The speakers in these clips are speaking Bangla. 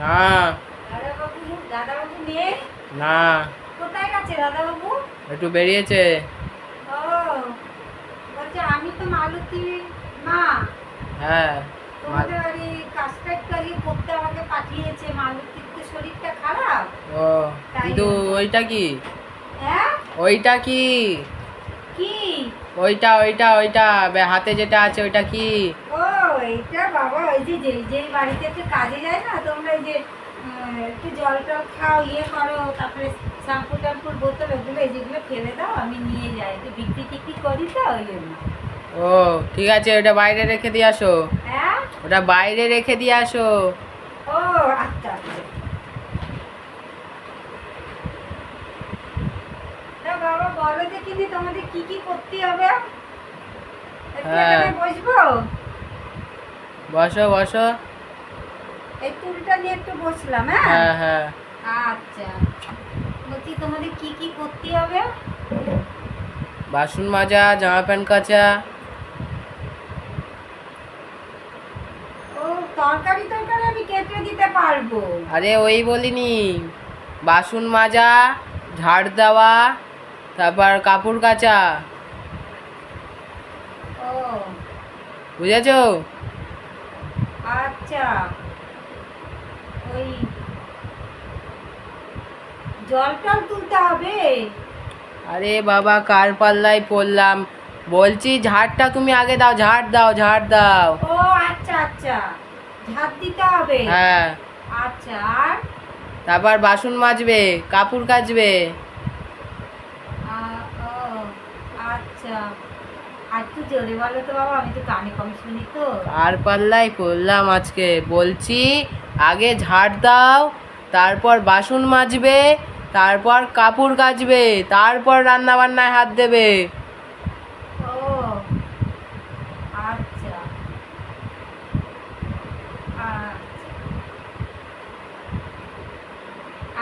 না। না। কোথায় গেছে দাদাবাবু? একটু বেরিয়েছে। আমি তো মালতী মা। হ্যাঁ তোমাদের বাড়ি করতে আমাকে পাঠিয়েছে মালতীর তো শরীরটা খারাপ। ও কিন্তু ওইটা কি? হ্যাঁ? ওইটা কি? কি? ওইটা ওইটা ওইটা হাতে যেটা আছে ওইটা কি? ও এইটা বাবা ওই যে যেই যেই বাড়িতে একটু কাজে যায় না তোমরা যে একটু জল টল খাও ইয়ে করো তারপরে শ্যাম্পু ট্যাম্পুর বোতল ওগুলো এই যেগুলো ফেলে দাও আমি নিয়ে যাই। একটু বিক্রি টিক্রি করি তো ওই জন্য। ও ঠিক আছে ওটা বাইরে রেখে দিয়ে আসো। হ্যাঁ? ওটা বাইরে রেখে দিয়ে আসো। ও আচ্ছা আচ্ছা। তা বাবা বলো দেখিনি তোমাদের কি কি করতে হবে। হ্যাঁ। বসবো? বসো বসো। এই টুলটা নিয়ে একটু বসলাম হ্যাঁ? হ্যাঁ হ্যাঁ। আচ্ছা। বলছি তোমাদের কি কি করতে হবে? বাসন মাজা জামা প্যান্ট কাচা। ও তরকারি তরকারি আমি কেটে দিতে পারব। আরে ওই বলিনি। বাসন মাজা ঝাড় দেওয়া তারপর কাপড় কাচা। ও। বুঝেছ? আচ্ছা। ওই জল টল তুলতে হবে? আরে বাবা কার পাল্লায় পড়লাম? বলছি ঝাড়টা তুমি আগে দাও ঝাড় দাও ঝাড় দাও। ও আচ্ছা আচ্ছা। ঝাঁপ দিতে হবে? হ্যাঁ। আচ্ছা আর? তারপর বাসন মাজবে কাপড় কাচবে আ, ও আচ্ছা আর একটু জোরে বলো তো বাবা আমি তো কানে কম শুনি তো। কার পাল্লায় পড়লাম আজকে। বলছি আগে ঝাড় দাও তারপর বাসন মাজবে তারপর কাপড় কাচবে তারপর রান্না বান্নায় হাত দেবে। ও আচ্ছা। আচ্ছা।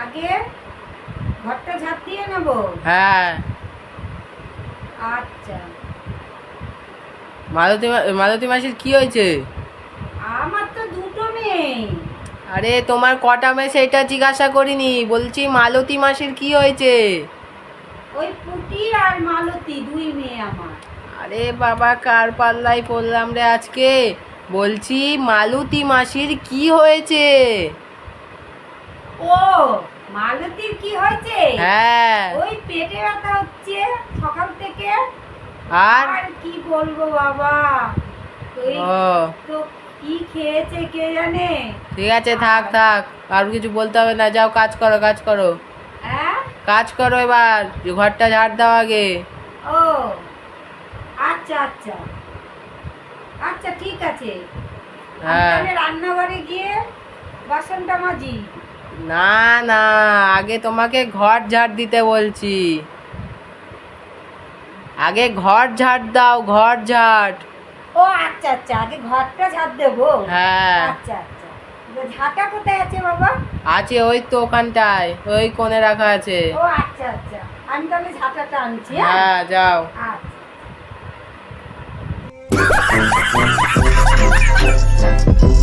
আগে ঘরটা ঝাঁপ দিয়ে নেব? হ্যাঁ। আচ্ছা। মালতী মালতী মাসির কি হয়েছে? আমার তো দুটো মেয়ে। আরে তোমার কটা মেয়ে সেটা জিজ্ঞাসা করিনি। বলছি মালতী মাসির কি হয়েছে? ওই পুটি আর মালতী দুই মেয়ে আমার। আরে বাবা কার পাল্লায় পড়লাম রে আজকে? বলছি মালতী মাসির কি হয়েছে? ও মালতীর কি হয়েছে? হ্যাঁ। ওই পেটে ব্যথা হচ্ছে সকাল থেকে আর? কি বলব বাবা? ও। তো কি খেয়েছে কে জানে? ঠিক আছে থাক থাক। আর কিছু বলতে হবে না যাও কাজ করো কাজ করো। হ্যাঁ? কাজ করো এবার ঘরটা ঝাড় দাও আগে। ও আচ্ছা আচ্ছা। আচ্ছা ঠিক আছে। আমি হ্যাঁ। রান্নাঘরে গিয়ে বাসনটা মাজি। না না আগে তোমাকে ঘর ঝাড় দিতে বলছি। আগে ঘর ঝাড় দাও ঘর ঝাড়। ও আচ্ছা আচ্ছা আগে ঘরটা ঝাড় দেবো? হ্যাঁ। আচ্ছা আচ্ছা। ঝাঁটা কোথায় আছে বাবা? আছে ওই তো ওখানটায় ওই কোণে রাখা আছে। ও আচ্ছা আচ্ছা। আমি তাহলে ঝাঁটাটা আনছি হ্যাঁ? হ্যাঁ যাও। আচ্ছা।